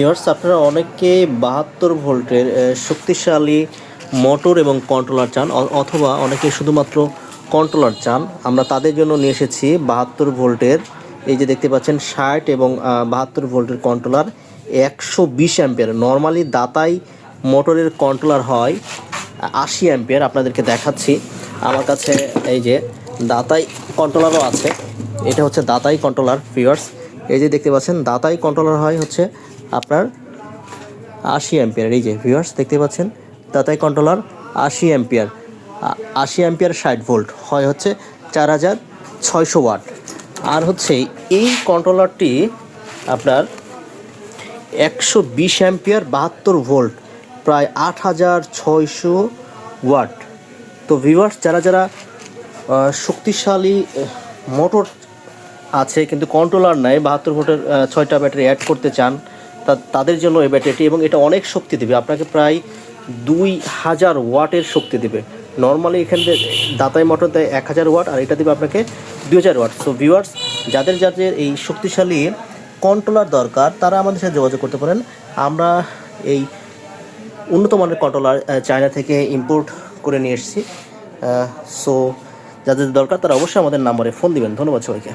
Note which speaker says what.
Speaker 1: Viewers আপনারা অনেকে বাহাত্তর ভোল্টের শক্তিশালী মোটর এবং কন্ট্রোলার চান অথবা অনেকে শুধুমাত্র কন্ট্রোলার চান। আমরা তাদের জন্য নিয়ে এসেছি বাহাত্তর ভোল্টের, এই যে দেখতে পাচ্ছেন, ষাট এবং বাহাত্তর ভোল্টের কন্ট্রোলার একশো বিশ অ্যাম্পিয়ার। নর্মালি দাতাই মোটরের কন্ট্রোলার হয়, আশি অ্যাম্পিয়ার, আপনাদেরকে দেখাচ্ছি। আমার কাছে এই যে দাতাই কন্ট্রোলারও আছে, এটা হচ্ছে দাতাই কন্ট্রোলার ভিউয়ার্স এই যে দেখতে পাচ্ছেন, দাতাই কন্ট্রোলার হয় হচ্ছে আপনার আশি অ্যাম্পিয়ার। এই যে ভিউয়ার্স দেখতে পাচ্ছেন? দাতাই কন্ট্রোলার আশি অ্যাম্পিয়ার। আশি অ্যাম্পিয়ার ষাট ভোল্ট হয় হচ্ছে চার হাজার ছয়শো ওয়াট আর হচ্ছে এই কন্ট্রোলারটি আপনার একশো বিশ অ্যাম্পিয়ার বাহাত্তর ভোল্ট প্রায় আট হাজার ছয়শো ওয়াট তো ভিউয়ার্স যারা যারা শক্তিশালী মোটর আছে, কিন্তু কন্ট্রোলার নাই, বাহাত্তর ভোল্টের ছয়টা ব্যাটারি অ্যাড করতে চান তাদের জন্য এই ব্যাটারিটি এবং এটা অনেক শক্তি দেবে। আপনাকে প্রায় দুই হাজার ওয়াটের শক্তি দেবে। নর্মালি এখানে দাতাই মোটর দেয় এক হাজার ওয়াট আর এটা দেবে আপনাকে দুই হাজার ওয়াট। সো ভিউয়ার্স যাদের যাদের এই শক্তিশালী কন্ট্রোলার দরকার, তারা আমাদের সাথে যোগাযোগ করতে পারেন। আমরা এই উন্নত মানের কন্ট্রোলার চায়না থেকে ইম্পোর্ট করে নিয়ে এসেছি। সো যাদের দরকার তারা অবশ্যই আমাদের নাম্বারে ফোন দিবেন। ধন্যবাদ সবাইকে।